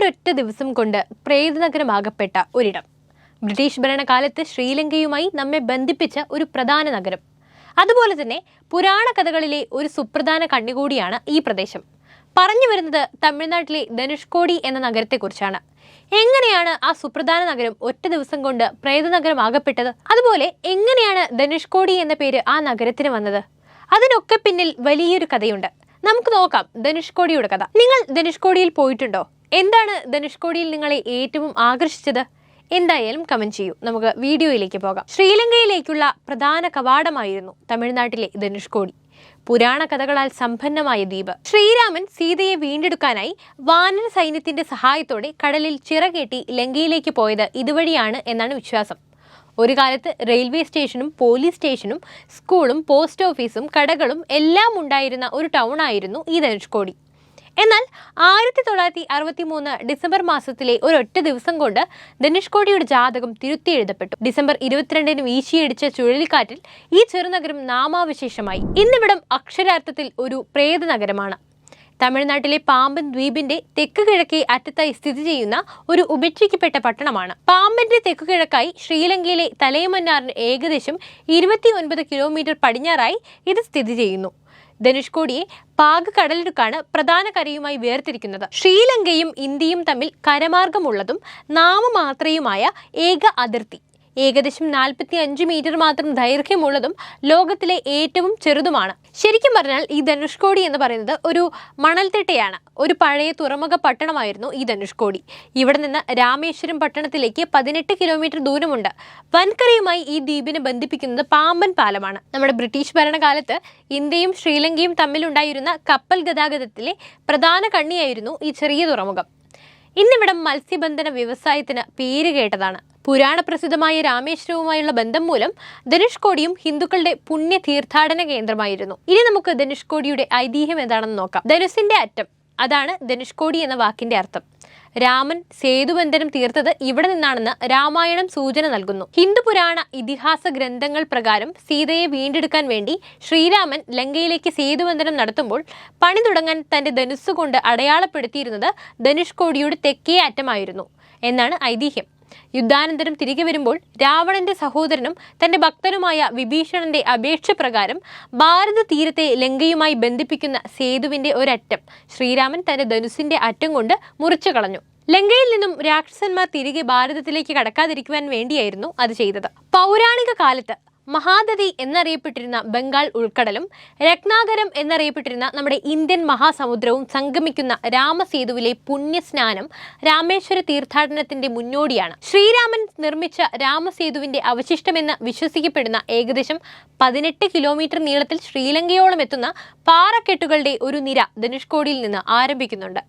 ഒരൊറ്റ ദിവസം കൊണ്ട് പ്രേതനഗരമാകപ്പെട്ട ഒരിടം. ബ്രിട്ടീഷ് ഭരണകാലത്ത് ശ്രീലങ്കയുമായി നമ്മെ ബന്ധിപ്പിച്ച ഒരു പ്രധാന നഗരം. അതുപോലെ തന്നെ പുരാണ കഥകളിലെ ഒരു സുപ്രധാന കണ്ണികൂടിയാണ് ഈ പ്രദേശം. പറഞ്ഞു വരുന്നത് തമിഴ്നാട്ടിലെ ധനുഷ്കോടി എന്ന നഗരത്തെക്കുറിച്ചാണ്. എങ്ങനെയാണ് ആ സുപ്രധാന നഗരം ഒറ്റ ദിവസം കൊണ്ട് പ്രേതനഗരമാകപ്പെട്ടത്? അതുപോലെ എങ്ങനെയാണ് ധനുഷ്കോടി എന്ന പേര് ആ നഗരത്തിന് വന്നത്? അതിനൊക്കെ പിന്നിൽ വലിയൊരു കഥയുണ്ട്. നമുക്ക് നോക്കാം ധനുഷ്കോടിയുടെ കഥ. നിങ്ങൾ ധനുഷ്കോടിയിൽ പോയിട്ടുണ്ടോ? എന്താണ് ധനുഷ്കോടിയിൽ നിങ്ങളെ ഏറ്റവും ആകർഷിച്ചത്? എന്തായാലും കമന്റ് ചെയ്യൂ. നമുക്ക് വീഡിയോയിലേക്ക് പോകാം. ശ്രീലങ്കയിലേക്കുള്ള പ്രധാന കവാടമായിരുന്നു തമിഴ്നാട്ടിലെ ധനുഷ്കോടി പുരാണ കഥകളാൽ സമ്പന്നമായ ദ്വീപ്. ശ്രീരാമൻ സീതയെ വീണ്ടെടുക്കാനായി വാനര സൈന്യത്തിന്റെ സഹായത്തോടെ കടലിൽ ചിറകേട്ടി ലങ്കയിലേക്ക് പോയത് ഇതുവഴിയാണ് എന്നാണ് വിശ്വാസം. ഒരു കാലത്ത് റെയിൽവേ സ്റ്റേഷനും പോലീസ് സ്റ്റേഷനും സ്കൂളും പോസ്റ്റ് ഓഫീസും കടകളും എല്ലാം ഉണ്ടായിരുന്ന ഒരു ടൗൺ ആയിരുന്നു ഈ ധനുഷ്കോടി എന്നാൽ ആയിരത്തി തൊള്ളായിരത്തി അറുപത്തി മൂന്ന് ഡിസംബർ മാസത്തിലെ ഒരൊറ്റ ദിവസം കൊണ്ട് ധനുഷ്കോടിയുടെ ജാതകം തിരുത്തി എഴുതപ്പെട്ടു ഡിസംബർ ഇരുപത്തിരണ്ടിന് വീശിയടിച്ച ചുഴലിക്കാറ്റിൽ ഈ ചെറുനഗരം നാമാവിശേഷമായി. ഇന്നിവിടം അക്ഷരാർത്ഥത്തിൽ ഒരു പ്രേത നഗരമാണ്. തമിഴ്നാട്ടിലെ പാമ്പൻ ദ്വീപിന്റെ തെക്ക് കിഴക്കേ അറ്റത്തായി സ്ഥിതി ചെയ്യുന്ന ഒരു ഉപേക്ഷിക്കപ്പെട്ട പട്ടണമാണ്. പാമ്പന്റെ തെക്കു കിഴക്കായി ശ്രീലങ്കയിലെ തലയമന്നാറിന് ഏകദേശം ഇരുപത്തി കിലോമീറ്റർ പടിഞ്ഞാറായി ഇത് സ്ഥിതി ചെയ്യുന്നു. ധനുഷ്കോടിയെ പാക് കടലിടുക്കാണ് പ്രധാന കരയുമായി വേർതിരിക്കുന്നത്. ശ്രീലങ്കയും ഇന്ത്യയും തമ്മിൽ കരമാർഗമുള്ളതും നാമമാത്രയുമായ ഏക അതിർത്തി. ഏകദേശം നാൽപ്പത്തി അഞ്ച് മീറ്റർ മാത്രം ദൈർഘ്യമുള്ളതും ലോകത്തിലെ ഏറ്റവും ചെറുതുമാണ്. ശരിക്കും പറഞ്ഞാൽ ഈ ധനുഷ്കോടി എന്ന് പറയുന്നത് ഒരു മണൽത്തിട്ടയാണ്. ഒരു പഴയ തുറമുഖ പട്ടണമായിരുന്നു ഈ ധനുഷ്കോടി. ഇവിടെ നിന്ന് രാമേശ്വരം പട്ടണത്തിലേക്ക് പതിനെട്ട് കിലോമീറ്റർ ദൂരമുണ്ട്. വൻകരയുമായി ഈ ദ്വീപിനെ ബന്ധിപ്പിക്കുന്നത് പാമ്പൻ പാലമാണ്. നമ്മുടെ ബ്രിട്ടീഷ് ഭരണകാലത്ത് ഇന്ത്യയും ശ്രീലങ്കയും തമ്മിലുണ്ടായിരുന്ന കപ്പൽ ഗതാഗതത്തിലെ പ്രധാന കണ്ണിയായിരുന്നു ഈ ചെറിയ തുറമുഖം. ഇന്നിവിടം മത്സ്യബന്ധന വ്യവസായത്തിന് പേര് കേട്ടതാണ്. പുരാണ പ്രസിദ്ധമായ രാമേശ്വരവുമായുള്ള ബന്ധം മൂലം ധനുഷ്കോടിയും ഹിന്ദുക്കളുടെ പുണ്യ തീർത്ഥാടന കേന്ദ്രമായിരുന്നു. ഇനി നമുക്ക് ധനുഷ്കോടിയുടെ ഐതിഹ്യം എന്താണെന്ന് നോക്കാം. ധനുസിന്റെ അറ്റം അതാണ് ധനുഷ്കോടി എന്ന വാക്കിന്റെ അർത്ഥം. രാമൻ സേതുബന്ധനം തീർത്തത് ഇവിടെ നിന്നാണെന്ന് രാമായണം സൂചന നൽകുന്നു. ഹിന്ദു പുരാണ ഇതിഹാസ ഗ്രന്ഥങ്ങൾ പ്രകാരം സീതയെ വീണ്ടെടുക്കാൻ വേണ്ടി ശ്രീരാമൻ ലങ്കയിലേക്ക് സേതുബന്ധനം നടത്തുമ്പോൾ പണി തുടങ്ങാൻ തന്റെ ധനുസ്സുകൊണ്ട് അടയാളപ്പെടുത്തിയിരുന്നത് ധനുഷ്കോടിയുടെ തെക്കേ അറ്റമായിരുന്നു എന്നാണ് ഐതിഹ്യം. യുദ്ധാനന്തരം തിരികെ വരുമ്പോൾ രാവണന്റെ സഹോദരനും തന്റെ ഭക്തനുമായ വിഭീഷണന്റെ അപേക്ഷ പ്രകാരം ഭാരത തീരത്തെ ലങ്കയുമായി ബന്ധിപ്പിക്കുന്ന സേതുവിന്റെ ഒരറ്റം. ശ്രീരാമൻ തന്റെ ധനുസിന്റെ അറ്റം കൊണ്ട് മുറിച്ചു കളഞ്ഞു. ലങ്കയിൽ നിന്നും രാക്ഷസന്മാർ തിരികെ ഭാരതത്തിലേക്ക് കടക്കാതിരിക്കുവാൻ വേണ്ടിയായിരുന്നു അത് ചെയ്തത്. പൗരാണിക കാലത്ത് മഹാദതി എന്നറിയപ്പെട്ടിരുന്ന ബംഗാൾ ഉൾക്കടലും രത്നാകരം എന്നറിയപ്പെട്ടിരുന്ന നമ്മുടെ ഇന്ത്യൻ മഹാസമുദ്രവും സംഗമിക്കുന്ന രാമസേതുവിലെ പുണ്യസ്നാനം രാമേശ്വര തീർത്ഥാടനത്തിന്റെ മുന്നോടിയാണ്. ശ്രീരാമൻ നിർമ്മിച്ച രാമസേതുവിന്റെ അവശിഷ്ടമെന്ന് വിശ്വസിക്കപ്പെടുന്ന ഏകദേശം പതിനെട്ട് കിലോമീറ്റർ നീളത്തിൽ ശ്രീലങ്കയോളം എത്തുന്ന പാറക്കെട്ടുകളുടെ ഒരു നിര ധനുഷ്കോടിയിൽ നിന്ന് ആരംഭിക്കുന്നുണ്ട്.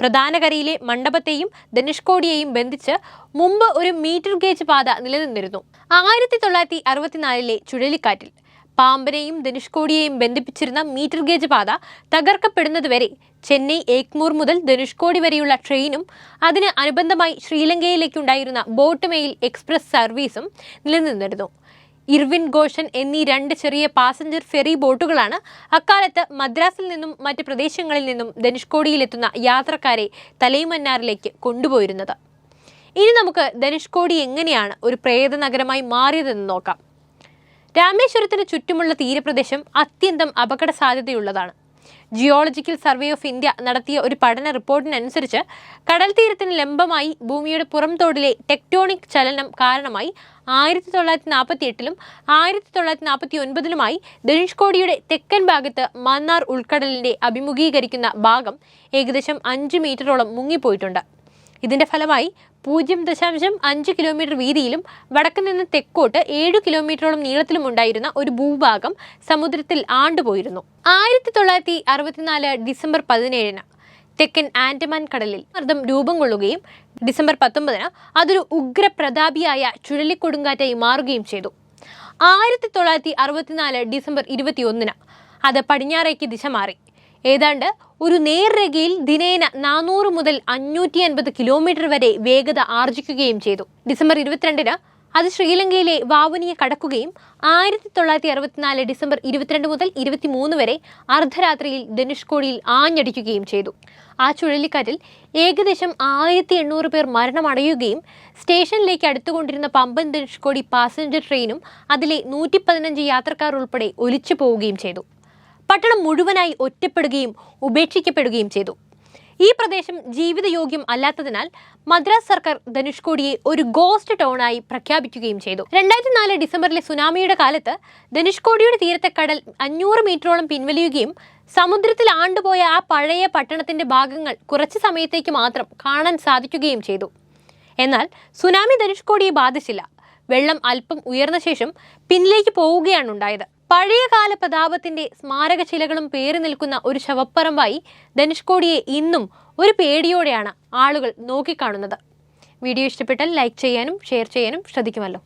പ്രധാന കരയിലെ മണ്ഡപത്തെയും ധനുഷ്കോടിയെയും ബന്ധിച്ച് മുമ്പ് ഒരു മീറ്റർ ഗേജ് പാത നിലനിന്നിരുന്നു. ആയിരത്തി തൊള്ളായിരത്തി അറുപത്തിനാലിലെ ചുഴലിക്കാറ്റിൽ പാമ്പനെയും ധനുഷ്കോടിയെയും ബന്ധിപ്പിച്ചിരുന്ന മീറ്റർ ഗേജ് പാത തകർക്കപ്പെടുന്നതുവരെ ചെന്നൈ ഏക്മൂർ മുതൽ ധനുഷ്കോടി വരെയുള്ള ട്രെയിനും അതിന് അനുബന്ധമായി ശ്രീലങ്കയിലേക്കുണ്ടായിരുന്ന ബോട്ട് മെയിൽ എക്സ്പ്രസ് സർവീസും നിലനിന്നിരുന്നു. ഇർവിൻ ഗോഷൻ എന്നീ രണ്ട് ചെറിയ പാസഞ്ചർ ഫെറി ബോട്ടുകളാണ് അക്കാലത്ത് മദ്രാസിൽ നിന്നും മറ്റ് പ്രദേശങ്ങളിൽ നിന്നും ധനുഷ്കോടിയിലെത്തുന്ന യാത്രക്കാരെ തലൈമന്നാറിലേക്ക് കൊണ്ടുപോയിരുന്നത്. ഇനി നമുക്ക് ധനുഷ്കോടി എങ്ങനെയാണ് ഒരു പ്രേത നഗരമായി മാറിയതെന്ന് നോക്കാം. രാമേശ്വരത്തിന് ചുറ്റുമുള്ള തീരപ്രദേശം അത്യന്തം അപകട സാധ്യതയുള്ളതാണ് ജിയോളജിക്കൽ സർവേ ഓഫ് ഇന്ത്യ നടത്തിയ ഒരു പഠന റിപ്പോർട്ടിനനുസരിച്ച് കടൽ തീരത്തിന് ലംബമായി ഭൂമിയുടെ പുറംതോടിലെ ടെക്ടോണിക് ചലനം കാരണമായി ആയിരത്തി തൊള്ളായിരത്തി നാൽപ്പത്തി എട്ടിലും ആയിരത്തി തൊള്ളായിരത്തി നാൽപ്പത്തി ഒൻപതിലുമായി ധനുഷ്കോടിയുടെ തെക്കൻ ഭാഗത്ത് മന്നാർ ഉൾക്കടലിന്റെ അഭിമുഖീകരിക്കുന്ന ഭാഗം ഏകദേശം അഞ്ച് മീറ്ററോളം മുങ്ങിപ്പോയിട്ടുണ്ട്. ഇതിന്റെ ഫലമായി പൂജ്യം ദശാംശം അഞ്ച് കിലോമീറ്റർ വീതിയിലും വടക്ക് നിന്ന് തെക്കോട്ട് ഏഴ് കിലോമീറ്ററോളം നീളത്തിലും ഉണ്ടായിരുന്ന ഒരു ഭൂഭാഗം സമുദ്രത്തിൽ ആണ്ടുപോയിരുന്നു. ആയിരത്തി തൊള്ളായിരത്തി അറുപത്തിനാല് ഡിസംബർ പതിനേഴിന് തെക്കൻ ആൻഡമാൻ കടലിൽ മർദ്ദം രൂപം കൊള്ളുകയും ഡിസംബർ പത്തൊമ്പതിന് അതൊരു ഉഗ്രപ്രതാപിയായ ചുഴലിക്കൊടുങ്കാറ്റായി മാറുകയും ചെയ്തു. ആയിരത്തി തൊള്ളായിരത്തി അറുപത്തിനാല് ഡിസംബർ ഇരുപത്തിയൊന്നിന് അത് പടിഞ്ഞാറേക്ക് ദിശ മാറി. ഏതാണ്ട് ഒരു നേർരേഖയിൽ ദിനേന നാനൂറ് മുതൽ അഞ്ഞൂറ്റി അൻപത് കിലോമീറ്റർ വരെ വേഗത ആർജിക്കുകയും ചെയ്തു. ഡിസംബർ ഇരുപത്തിരണ്ടിന് അത് ശ്രീലങ്കയിലെ വാവനിയെ കടക്കുകയും ആയിരത്തി തൊള്ളായിരത്തി അറുപത്തിനാല് ഡിസംബർ ഇരുപത്തിരണ്ട് മുതൽ ഇരുപത്തിമൂന്ന് വരെ അർദ്ധരാത്രിയിൽ ധനുഷ്കോടിയിൽ ആഞ്ഞടിക്കുകയും ചെയ്തു. ആ ചുഴലിക്കാറ്റിൽ ഏകദേശം ആയിരത്തി എണ്ണൂറ് പേർ മരണമടയുകയും സ്റ്റേഷനിലേക്ക് അടുത്തുകൊണ്ടിരുന്ന പമ്പൻ ധനുഷ്കോടി പാസഞ്ചർ ട്രെയിനും അതിലെ നൂറ്റി പതിനഞ്ച് യാത്രക്കാർ ഉൾപ്പെടെ ഒലിച്ചു പോവുകയും ചെയ്തു. പട്ടണം മുഴുവനായി ഒറ്റപ്പെടുകയും ഉപേക്ഷിക്കപ്പെടുകയും ചെയ്തു. ഈ പ്രദേശം ജീവിതയോഗ്യം അല്ലാത്തതിനാൽ മദ്രാസ് സർക്കാർ ധനുഷ്കോടിയെ ഒരു ഗോസ്റ്റ് ടൗണായി പ്രഖ്യാപിക്കുകയും ചെയ്തു. രണ്ടായിരത്തി നാല് ഡിസംബറിലെ സുനാമിയുടെ കാലത്ത് ധനുഷ്കോടിയുടെ തീരത്തെ കടൽ അഞ്ഞൂറ് മീറ്ററോളം പിൻവലിയുകയും സമുദ്രത്തിൽ ആണ്ടുപോയ ആ പഴയ പട്ടണത്തിന്റെ ഭാഗങ്ങൾ കുറച്ച് സമയത്തേക്ക് മാത്രം കാണാൻ സാധിക്കുകയും ചെയ്തു. എന്നാൽ സുനാമി ധനുഷ്കോടിയെ ബാധിച്ചില്ല. വെള്ളം അല്പം ഉയർന്ന ശേഷം പിന്നിലേക്ക് പോവുകയാണ് ഉണ്ടായത്. പഴയകാല പ്രതാപത്തിന്റെ സ്മാരകശിലകളും പേറി നിൽക്കുന്ന ഒരു ശവപ്പറമ്പായി ധനുഷ്കോടിയെ ഇന്നും ഒരു പേടിയോടെയാണ് ആളുകൾ നോക്കിക്കാണുന്നത്. വീഡിയോ ഇഷ്ടപ്പെട്ടാൽ ലൈക്ക് ചെയ്യാനും ഷെയർ ചെയ്യാനും ശ്രദ്ധിക്കുമല്ലോ.